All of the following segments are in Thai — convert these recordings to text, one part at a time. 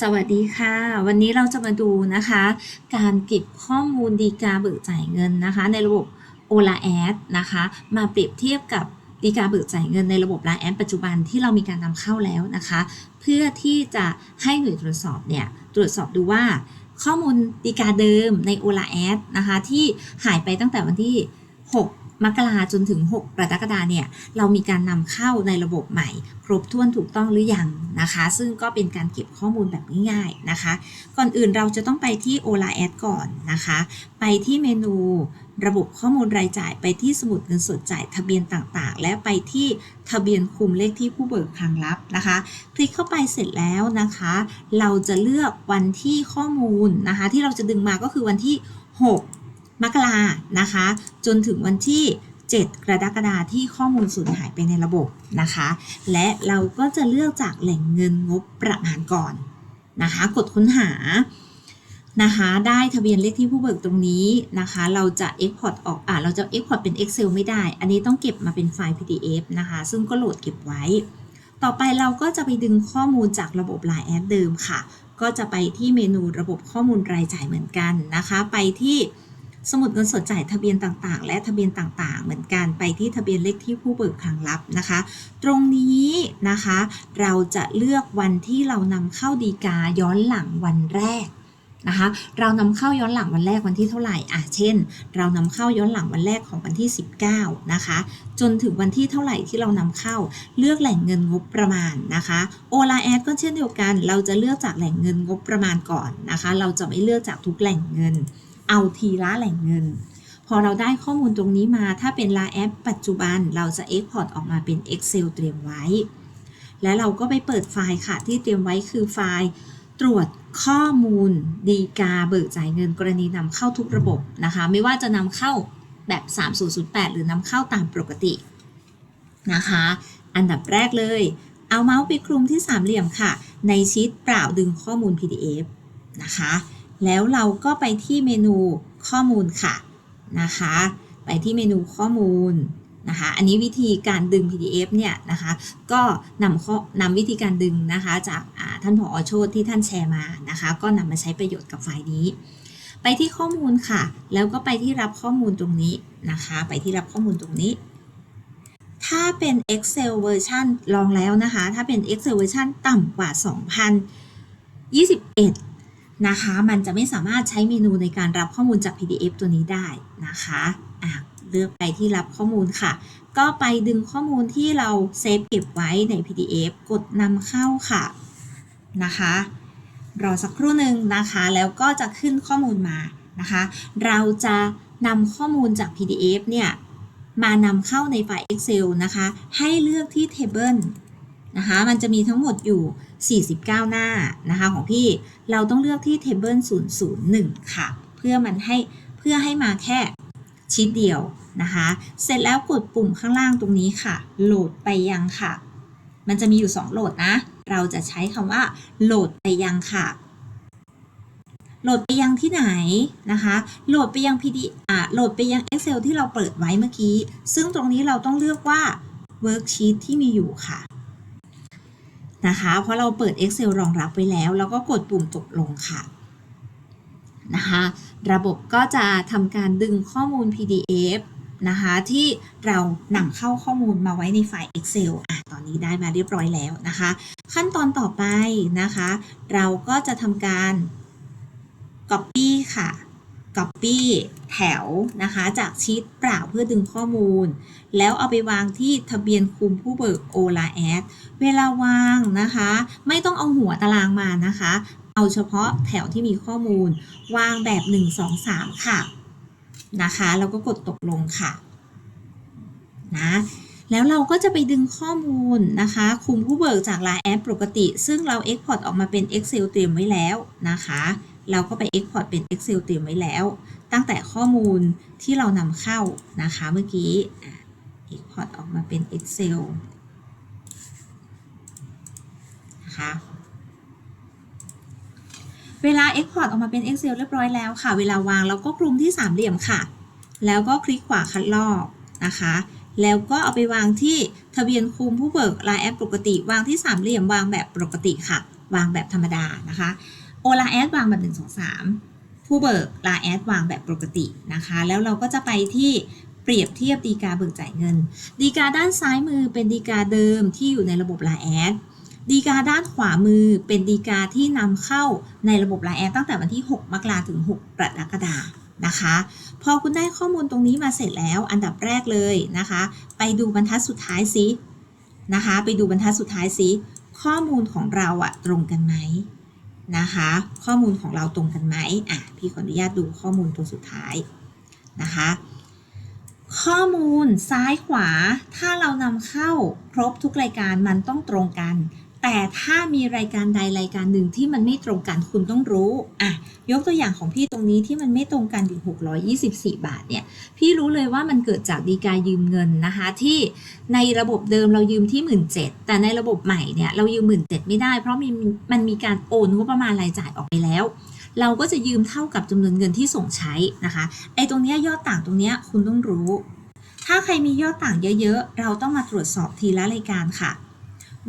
สวัสดีค่ะ วันนี้เราจะมาดูนะคะ การเก็บข้อมูลดีกาเบิกจ่ายเงินนะคะ ในระบบ Ola Ad นะคะ มาเปรียบเทียบกับดีกาเบิกจ่ายเงินในระบบ Line Ad ปัจจุบันที่เรามีการนำเข้าแล้วนะคะ เพื่อที่จะให้หน่วยตรวจสอบเนี่ยตรวจสอบดูว่า ข้อมูลดีกาเดิมใน Ola Ad นะคะ ที่หายไปตั้งแต่วันที่ 6 มกราจนถึง 6 กรกฎาเนี่ย เรามีการนำเข้าในระบบใหม่ ครบถ้วนถูกต้องหรือยังนะคะ ซึ่งก็เป็นการเก็บข้อมูลแบบง่ายๆนะคะ ก่อนอื่นเราจะต้องไปที่ Ola Ad ก่อนนะคะ ไปที่เมนูระบบข้อมูลรายจ่ายไปที่สมุดเงินสดจ่ายทะเบียนต่างๆ และไปที่ทะเบียนคุมเลขที่ผู้เบิกคลังลับนะคะ คลิกเข้าไปเสร็จแล้วนะคะ เราจะเลือกวันที่ข้อมูลนะคะ ที่เราจะดึงมาก็คือวันที่ 6 มกรานะคะ จนถึงวันที่ 7 กรกฎาคมที่ข้อมูลสูญหายไปในระบบนะคะ และเราก็จะเลือกจากแหล่งเงินงบประมาณก่อนนะคะ กดค้นหานะคะได้ทะเบียนเลขที่ผู้เบิกตรงนี้นะคะ เราจะ Export ออกอะเราจะ Export เป็น Excel ไม่ได้ อันนี้ต้องเก็บมาเป็นไฟล์ PDF นะคะ ซึ่งก็โหลดเก็บไว้ ต่อไปเราก็จะไปดึงข้อมูลจากระบบ Line Ad เดิมค่ะ ก็จะไปที่เมนูระบบข้อมูลรายจ่ายเหมือนกันนะคะ ไปที่ สมุดเงินสดจ่ายทะเบียนต่างๆ และทะเบียนต่างๆ เหมือนกันไปที่ทะเบียนเลขที่ผู้เบิกคลังลับนะคะ ตรงนี้นะคะ เราจะเลือกวันที่เรานำเข้าดีกาย้อนหลังวันแรกนะคะเรานำเข้าย้อนหลังวันแรกวันที่เท่าไหร่อะเช่น เรานำเข้าย้อนหลังวันแรกของวันที่ 19นะคะจนถึงวันที่เท่าไหร่ที่เรานำเข้าเลือกแหล่งเงินงบประมาณนะคะโอลาแอดก็เช่นเดียวกัน เราจะเลือกจากแหล่งเงินงบประมาณก่อนนะคะ เราจะไม่เลือกจากทุกแหล่งเงิน เอาทีละแหล่งเงิน พอเราได้ข้อมูลตรงนี้มาถ้าเป็น Line แอปปัจจุบันเราจะ Export ออกมาเป็น Excel เตรียมไว้ และเราก็ไปเปิดไฟล์ค่ะที่เตรียมไว้คือไฟล์ตรวจข้อมูลดีกาเบิกจ่ายเงินกรณีนำเข้าทุกระบบนะคะ ไม่ว่าจะนำเข้าแบบ 3008 หรือนำเข้าตามปกตินะคะ อันดับแรกเลย เอาเมาส์ไปคลุมที่สามเหลี่ยมค่ะ ในชีตเปล่าดึงข้อมูล PDF นะคะ แล้วเราก็ไปที่เมนูข้อมูลค่ะนะคะ ไปที่เมนูข้อมูลนะคะ อันนี้วิธีการดึง PDF เนี่ยนะคะ ก็นำข้อนำวิธีการดึงนะคะ จากท่านผอโชตที่ท่านแชร์มานะคะ ก็นำมาใช้ประโยชน์กับไฟล์นี้ ไปที่ข้อมูลค่ะ แล้วก็ไปที่รับข้อมูลตรงนี้นะคะ ไปที่รับข้อมูลตรงนี้ ถ้าเป็น Excel เวอร์ชันลองแล้วนะคะ ถ้าเป็น Excel เวอร์ชันต่ำกว่า 2021 นะคะ มันจะไม่สามารถใช้เมนูในการรับข้อมูลจาก PDF ตัวนี้ได้นะคะะเลือกไปที่รับข้อมูลค่ะ ก็ไปดึงข้อมูลที่เราเซฟเก็บไว้ใน PDF กดนำเข้าค่ะนะคะรอสักครู่หนึ่งนะคะ แล้วก็จะขึ้นข้อมูลมานะคะ เราจะนำข้อมูลจาก PDF เนี่ยมานำเข้าในไฟล์ Excel นะคะ ให้เลือกที่ Table นะคะ มันจะมีทั้งหมดอยู่ 49 หน้านะคะของพี่ เราต้องเลือกที่ Table 001 ค่ะ เพื่อมันให้เพื่อให้มาแค่ชีตเดียวนะคะ เสร็จแล้วกดปุ่มข้างล่างตรงนี้ค่ะ โหลดไปยังค่ะ มันจะมีอยู่ 2 โหลดนะ เราจะใช้คำว่า โหลดไปยังค่ะ โหลดไปยังที่ไหนนะคะ โหลดไปยัง PD อ่าโหลดไปยัง Excel ที่เราเปิดไว้เมื่อกี้ ซึ่งตรงนี้เราต้องเลือกว่า Worksheet ที่มีอยู่ค่ะ นะคะ เพราะเราเปิด Excel รองรับไว้แล้ว แล้วก็กดปุ่มตกลงค่ะนะคะระบบก็จะทำการดึงข้อมูล PDF นะคะที่เรานำเข้าข้อมูลมาไว้ในไฟล์ Excel อะตอนนี้ได้มาเรียบร้อยแล้วนะคะ ขั้นตอนต่อไปนะคะ เราก็จะทำการ Copy ค่ะ Copy แถวนะคะ จากชีตเปล่าเพื่อดึงข้อมูล แล้วเอาไปวางที่ทะเบียนคุมผู้เบิก Ola Ad เวลาวางนะคะ ไม่ต้องเอาหัวตารางมานะคะ เอาเฉพาะแถวที่มีข้อมูล วางแบบ 1 2 3 ค่ะนะคะแล้วก็กดตกลงค่ะนะแล้วเราก็จะไปดึงข้อมูลนะคะ คุมผู้เบิกจาก Line App ปกติ ซึ่งเรา Export ออกมาเป็น Excel เตรียมไว้แล้วนะคะ เราก็ไป Export เป็น Excel เตรียมไว้แล้ว ตั้งแต่ข้อมูลที่เรานำเข้านะคะเมื่อกี้ Export ออกมาเป็น Excel นะคะเวลา Export ออกมาเป็น Excel เรียบร้อยแล้วค่ะ เวลาวางเราก็คลุมที่สามเหลี่ยมค่ะ แล้วก็คลิกขวาคัดลอกนะคะ แล้วก็เอาไปวางที่ทะเบียนคุมผู้เบิก Line แอปปกติ วางที่สามเหลี่ยมวางแบบปกติค่ะ วางแบบธรรมดานะคะ โอลาแอดวางแบบ1 2 3 ผู้เบิกลาแอดวางแบบปกตินะคะ แล้วเราก็จะไปที่เปรียบเทียบดีกาเบิกจ่ายเงิน ดีกาด้านซ้ายมือเป็นดีกาเดิมที่อยู่ในระบบลาแอดดีกาด้านขวามือเป็นดีกาที่นำเข้าในระบบลน์แอดตั้งแต่วันที่ 6 มกราถึง 6 กรกฎานะคะ พอคุณได้ข้อมูลตรงนี้มาเสร็จแล้ว อันดับแรกเลยนะคะ ไปดูบรรทัดสุดท้ายซินะคะ ไปดูบรรทัดสุดท้ายซิข้อมูลของเราอะตรงกันไหม นะคะ ข้อมูลของเราตรงกันไหมอะพี่ขออนุญาตดูข้อมูลตัวสุดท้ายนะคะ ข้อมูลซ้ายขวาถ้าเรานำเข้าครบทุกรายการมันต้องตรงกัน แต่ถ้ามีรายการใดรายการหนึ่งที่มันไม่ตรงกันคุณต้องรู้อะยกตัวอย่างของพี่ตรงนี้ที่มันไม่ตรงกันอยู่624 บาทเนี่ย พี่รู้เลยว่ามันเกิดจากดีกายืมเงินนะคะ ที่ในระบบเดิมเรายืมที่ 1 7ื่นแต่ในระบบใหม่เนี่ยเรายืม 1 7ื่นไม่ได้ เพราะมีมันมีการโอนงบประมาณรายจ่ายออกไปแล้ว เราก็จะยืมเท่ากับจำนวนเงินที่ส่งใช้นะคะไอ้ตรงนี้ยอดต่างตรงนี้คุณต้องรู้ ถ้าใครมียอดต่างเยอะๆ เราต้องมาตรวจสอบทีละรายการค่ะ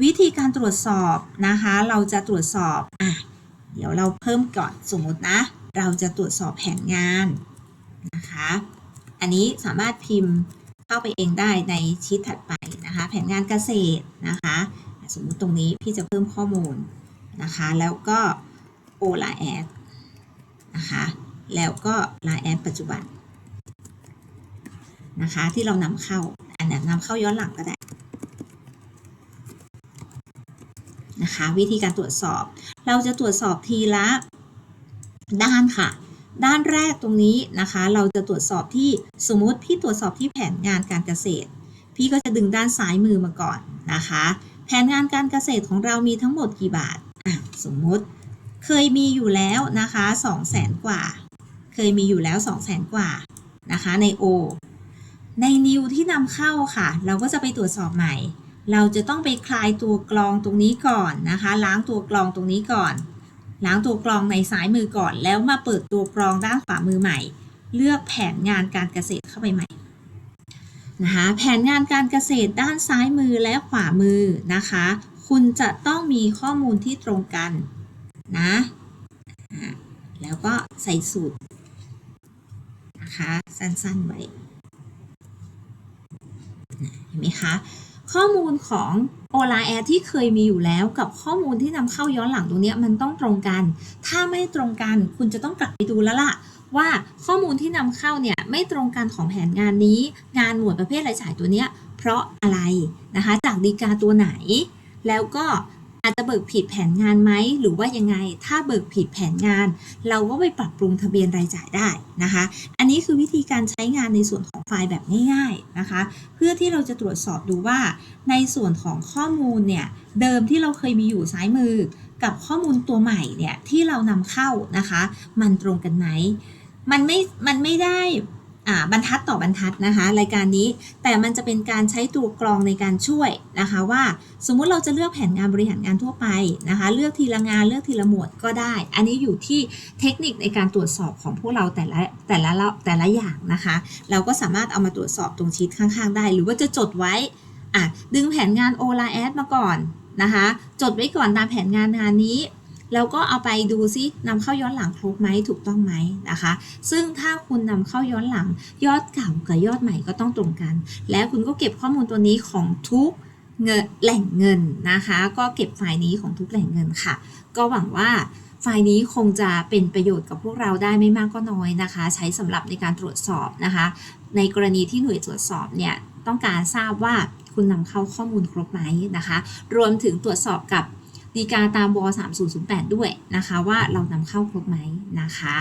วิธีการตรวจสอบนะคะ เราจะตรวจสอบอะเดี๋ยวเราเพิ่มก่อนสมมตินะ เราจะตรวจสอบแผนงานนะคะ อันนี้สามารถพิมพ์เข้าไปเองได้ในชีตถัดไปนะคะ แผนงานเกษตรนะคะ สมมุติตรงนี้พี่จะเพิ่มข้อมูลนะคะ แล้วก็โอลาแอดนะคะ แล้วก็ลาแอดปัจจุบันนะคะ ที่เรานำเข้าอันนั้นนำเข้าย้อนหลังก็ได้ นะคะ วิธีการตรวจสอบ เราจะตรวจสอบทีละด้านค่ะ ด้านแรกตรงนี้นะคะ เราจะตรวจสอบที่สมมติพี่ตรวจสอบที่แผนงานการเกษตร พี่ก็จะดึงด้านซ้ายมือมาก่อนนะคะ แผนงานการเกษตรของเรามีทั้งหมดกี่บาทสมมติเคยมีอยู่แล้วนะคะ2 0 0แสนกว่า เคยมีอยู่แล้ว2 0 0แสนกว่านะคะใน O ในนิวที่นำเข้าค่ะ เราก็จะไปตรวจสอบใหม่ เราจะต้องไปคลายตัวกรองตรงนี้ก่อนนะคะ ล้างตัวกรองตรงนี้ก่อน ล้างตัวกรองในซ้ายมือก่อน แล้วมาเปิดตัวกรองด้านขวามือใหม่ เลือกแผนงานการเกษตรเข้าไปใหม่นะคะแผนงานการเกษตรด้านซ้ายมือและขวามือนะคะ คุณจะต้องมีข้อมูลที่ตรงกันนะแล้วก็ใส่สูตรนะคะสั้นๆไว้เห็นไหมคะ ข้อมูลของโอลาแอร์ที่เคยมีอยู่แล้วกับข้อมูลที่นำเข้าย้อนหลังตรงนี้มันต้องตรงกัน ถ้าไม่ตรงกันคุณจะต้องกลับไปดูแล้วล่ะว่าข้อมูลที่นำเข้าเนี่ยไม่ตรงกันของแผนงานนี้ งานหมวดประเภทรายจ่ายตัวเนี้ยเพราะอะไรนะคะจากดีกาตัวไหน แล้วก็ อาจจะเบิกผิดแผนงานไหมหรือว่ายังไง ถ้าเบิกผิดแผนงาน เราก็ไปปรับปรุงทะเบียนรายจ่ายได้นะคะ อันนี้คือวิธีการใช้งานในส่วนของไฟล์แบบง่ายๆนะคะ เพื่อที่เราจะตรวจสอบดูว่า ในส่วนของข้อมูลเนี่ยเดิมที่เราเคยมีอยู่ซ้ายมือ กับข้อมูลตัวใหม่เนี่ยที่เรานำเข้านะคะ มันตรงกันไหมมันไม่มันไม่ได้ อ่าบรรทัดต่อบรรทัดนะคะ รายการนี้แต่มันจะเป็นการใช้ตัวกรองในการช่วยนะคะว่าสมมุติเราจะเลือกแผนงานบริหารงานทั่วไปนะคะ เลือกทีละงานเลือกทีละหมวดก็ได้ อันนี้อยู่ที่เทคนิคในการตรวจสอบของพวกเราแต่ละแต่ละแต่ละอย่างนะคะ เราก็สามารถเอามาตรวจสอบตรงชีตข้างๆ ได้ หรือว่าจะจดไว้อะดึงแผนงานโอลาแอดมาก่อนนะคะ จดไว้ก่อนตามแผนงานงานนี้ แล้วก็เอาไปดูซินำเข้าย้อนหลังครบไหมถูกต้องไหมนะคะ ซึ่งถ้าคุณนำเข้าย้อนหลังยอดเก่ากับยอดใหม่ก็ต้องตรงกัน แล้วคุณก็เก็บข้อมูลตัวนี้ของทุกเงินแหล่งเงินนะคะ ก็เก็บไฟล์นี้ของทุกแหล่งเงินค่ะ ก็หวังว่าไฟล์นี้คงจะเป็นประโยชน์กับพวกเราได้ไม่มากก็น้อยนะคะ ใช้สำหรับในการตรวจสอบนะคะ ในกรณีที่หน่วยตรวจสอบเนี่ยต้องการทราบว่าคุณนำเข้าข้อมูลครบไหมนะคะ รวมถึงตรวจสอบกับ ดีกาตามว 3008 ด้วยนะคะ ว่าเรานำเข้าครบไหมนะคะ